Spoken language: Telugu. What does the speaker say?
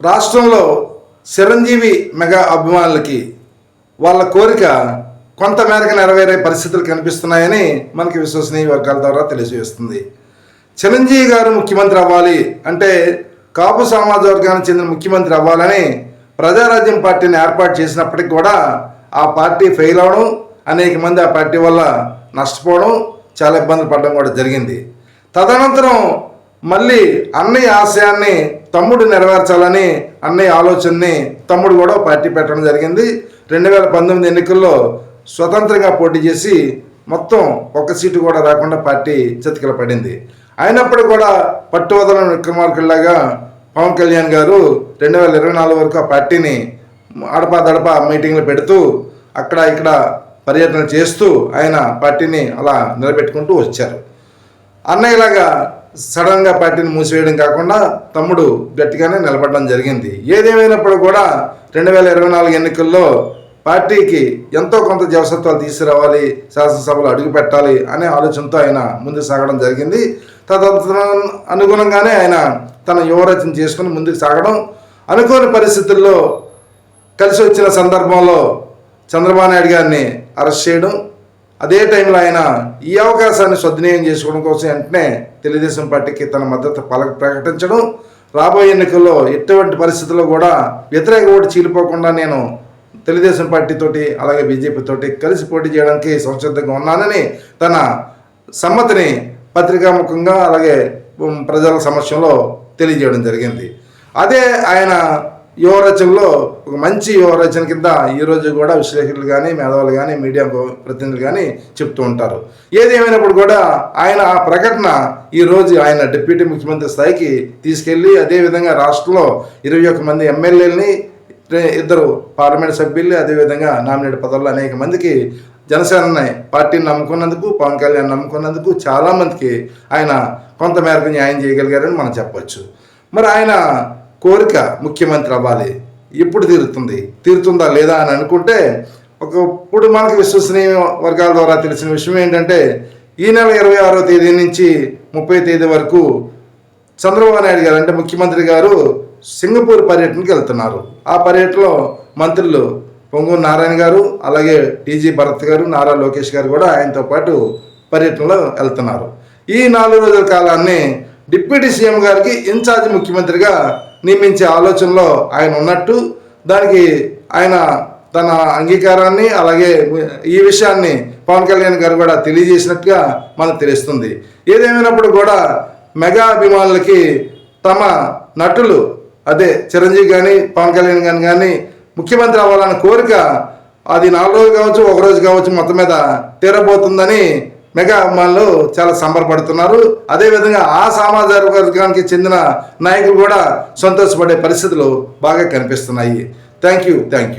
రాష్ట్రంలో చిరంజీవి మెగా అభిమానులకి వాళ్ళ కోరిక కొంతమేరకు నెరవేరే పరిస్థితులు కనిపిస్తున్నాయని మనకి విశ్వసనీయ వర్గాల ద్వారా తెలియజేస్తుంది. చిరంజీవి గారు ముఖ్యమంత్రి అవ్వాలి అంటే కాపు సమాజ వర్గానికి చెందిన ముఖ్యమంత్రి అవ్వాలని ప్రజారాజ్యం పార్టీని ఏర్పాటు చేసినప్పటికి కూడా ఆ పార్టీ ఫెయిల్ అవడం అనేక మంది ఆ పార్టీ వల్ల నష్టపోవడం చాలా ఇబ్బందులు పడడం కూడా జరిగింది. తదనంతరం మళ్ళీ అన్నయ్య ఆశయాన్ని తమ్ముడు నెరవేర్చాలని అన్నయ్య ఆలోచనని తమ్ముడు కూడా పార్టీ పెట్టడం జరిగింది. రెండు వేల పంతొమ్మిది ఎన్నికల్లో స్వతంత్రంగా పోటీ చేసి మొత్తం ఒక్క సీటు కూడా రాకుండా పార్టీ చతికిల పడింది. అయినప్పుడు కూడా పట్టువదలని విక్రమార్కుల్లాగా పవన్ కళ్యాణ్ గారు రెండు వేల ఇరవై నాలుగు వరకు ఆ పార్టీని అడపా దడపా మీటింగ్లు పెడుతూ అక్కడ ఇక్కడ పర్యటన చేస్తూ ఆయన పార్టీని అలా నిలబెట్టుకుంటూ వచ్చారు. అన్నయ్యలాగా సడన్గా పార్టీని మూసివేయడం కాకుండా తమ్ముడు గట్టిగానే నిలబడడం జరిగింది. ఏదేమైనప్పుడు కూడా రెండు వేల ఇరవై నాలుగు ఎన్నికల్లో పార్టీకి ఎంతో కొంత జవసత్వాలు తీసుకురావాలి శాసనసభలో అడుగు పెట్టాలి అనే ఆలోచనతో ఆయన ముందుకు సాగడం జరిగింది. తదనంతరం అనుగుణంగానే ఆయన తన యువరచన చేసుకుని ముందుకు సాగడం. అనుకోని పరిస్థితుల్లో కలిసి వచ్చిన సందర్భంలో చంద్రబాబు నాయుడు గారిని అరెస్ట్ చేయడం అదే టైంలో ఆయన ఈ అవకాశాన్ని సద్వినియోగం చేసుకోవడం కోసం వెంటనే తెలుగుదేశం పార్టీకి తన మద్దతు పల ప్రకటించడం. రాబోయే ఎన్నికల్లో ఎటువంటి పరిస్థితుల్లో కూడా వ్యతిరేక ఓటు చీలిపోకుండా నేను తెలుగుదేశం పార్టీతోటి అలాగే బీజేపీతోటి కలిసి పోటీ చేయడానికి సంసిద్ధంగా ఉన్నానని తన సమ్మతిని పత్రికాముఖంగా అలాగే ప్రజల సమక్షంలో తెలియజేయడం జరిగింది. అదే ఆయన యువ రచనలో ఒక మంచి యువ రచన కింద ఈరోజు కూడా విశ్లేషకులు కానీ మేధావులు కానీ మీడియా ప్రతినిధులు కానీ చెప్తూ ఉంటారు. ఏది ఏమైనప్పుడు కూడా ఆయన ఆ ప్రకటన ఈరోజు ఆయన డిప్యూటీ ముఖ్యమంత్రి స్థాయికి తీసుకెళ్ళి అదేవిధంగా రాష్ట్రంలో ఇరవై ఒక్క మంది ఎమ్మెల్యేలని ఇద్దరు పార్లమెంట్ సభ్యులు అదేవిధంగా నామినేట్ పదవుల్లో అనేక మందికి జనసేన పార్టీని నమ్ముకున్నందుకు పవన్ కళ్యాణ్ నమ్ముకున్నందుకు చాలామందికి ఆయన కొంతమేరకు న్యాయం చేయగలిగారని మనం చెప్పవచ్చు. మరి ఆయన కోరిక ముఖ్యమంత్రి అవ్వాలి. ఇప్పుడు తీరుతుంది. తీరుతుందా లేదా అని అనుకుంటే ఒకప్పుడు మనకు విశ్వసనీయ వర్గాల ద్వారా తెలిసిన విషయం ఏంటంటే ఈ నెల ఇరవై ఆరో తేదీ నుంచి ముప్పై తేదీ వరకు చంద్రబాబు నాయుడు గారు అంటే ముఖ్యమంత్రి గారు సింగపూర్ పర్యటనకి వెళ్తున్నారు. ఆ పర్యటనలో మంత్రులు పొంగు నారాయణ గారు అలాగే టీజీ భరత్ గారు నారా లోకేష్ గారు కూడా ఆయనతో పాటు పర్యటనలో వెళ్తున్నారు. ఈ నాలుగు రోజుల కాలాన్ని డిప్యూటీ సీఎం గారికి ఇన్ఛార్జ్ ముఖ్యమంత్రిగా నియమించే ఆలోచనలో ఆయన ఉన్నట్టు దానికి ఆయన తన అంగీకారాన్ని అలాగే ఈ విషయాన్ని పవన్ కళ్యాణ్ గారు కూడా తెలియజేసినట్టుగా మనకు తెలుస్తుంది. ఏదేమైనప్పుడు కూడా మెగా అభిమానులకి తమ నటులు అదే చిరంజీవి కానీ పవన్ కళ్యాణ్ గాని కానీ ముఖ్యమంత్రి అవ్వాలన్న కోరిక అది నాలుగు రోజులు కావచ్చు ఒక రోజు కావచ్చు మొత్తం మీద తీరబోతుందని మెగా అభిమానులు చాలా సంబరపడుతున్నారు. అదేవిధంగా ఆ సామాజిక వర్గానికి చెందిన నాయకులు కూడా సంతోషపడే పరిస్థితులు బాగా కనిపిస్తున్నాయి. Thank you thank you